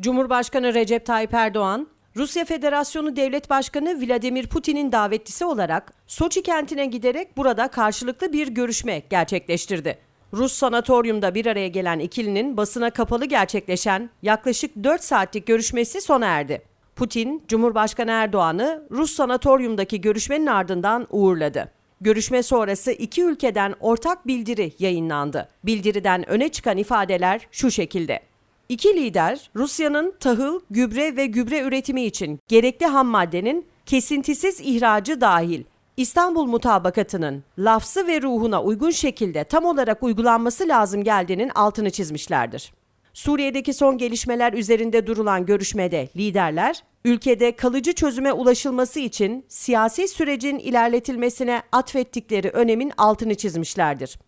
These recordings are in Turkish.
Cumhurbaşkanı Recep Tayyip Erdoğan, Rusya Federasyonu Devlet Başkanı Vladimir Putin'in davetlisi olarak Soçi kentine giderek burada karşılıklı bir görüşme gerçekleştirdi. Rus sanatoryumda bir araya gelen ikilinin basına kapalı gerçekleşen yaklaşık 4 saatlik görüşmesi sona erdi. Putin, Cumhurbaşkanı Erdoğan'ı Rus sanatoryumdaki görüşmenin ardından uğurladı. Görüşme sonrası iki ülkeden ortak bildiri yayınlandı. Bildiriden öne çıkan ifadeler şu şekilde. İki lider Rusya'nın tahıl, gübre ve gübre üretimi için gerekli ham maddenin kesintisiz ihracı dahil İstanbul Mutabakatı'nın lafzı ve ruhuna uygun şekilde tam olarak uygulanması lazım geldiğinin altını çizmişlerdir. Suriye'deki son gelişmeler üzerinde durulan görüşmede liderler, ülkede kalıcı çözüme ulaşılması için siyasi sürecin ilerletilmesine atfettikleri önemin altını çizmişlerdir.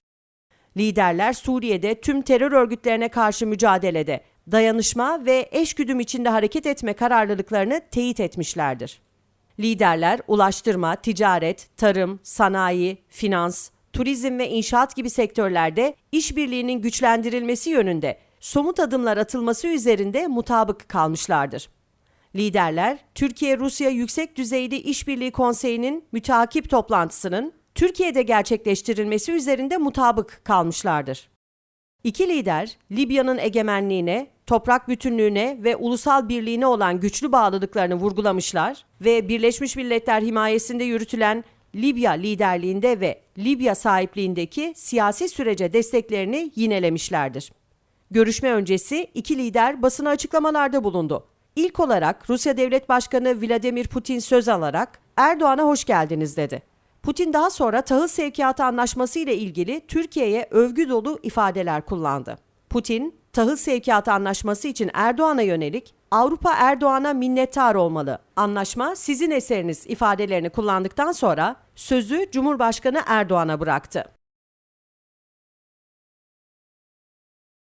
Liderler Suriye'de tüm terör örgütlerine karşı mücadelede dayanışma ve eşgüdüm içinde hareket etme kararlılıklarını teyit etmişlerdir. Liderler ulaştırma, ticaret, tarım, sanayi, finans, turizm ve inşaat gibi sektörlerde işbirliğinin güçlendirilmesi yönünde somut adımlar atılması üzerinde mutabık kalmışlardır. Liderler, Türkiye-Rusya Yüksek Düzeyli İşbirliği Konseyi'nin müteakip toplantısının Türkiye'de gerçekleştirilmesi üzerinde mutabık kalmışlardır. İki lider, Libya'nın egemenliğine, toprak bütünlüğüne ve ulusal birliğine olan güçlü bağlılıklarını vurgulamışlar ve Birleşmiş Milletler himayesinde yürütülen Libya liderliğinde ve Libya sahipliğindeki siyasi sürece desteklerini yinelemişlerdir. Görüşme öncesi iki lider basına açıklamalarda bulundu. İlk olarak Rusya Devlet Başkanı Vladimir Putin söz alarak Erdoğan'a hoş geldiniz dedi. Putin daha sonra tahıl sevkiyatı anlaşması ile ilgili Türkiye'ye övgü dolu ifadeler kullandı. Putin, tahıl sevkiyatı anlaşması için Erdoğan'a yönelik Avrupa Erdoğan'a minnettar olmalı. Anlaşma sizin eseriniz ifadelerini kullandıktan sonra sözü Cumhurbaşkanı Erdoğan'a bıraktı.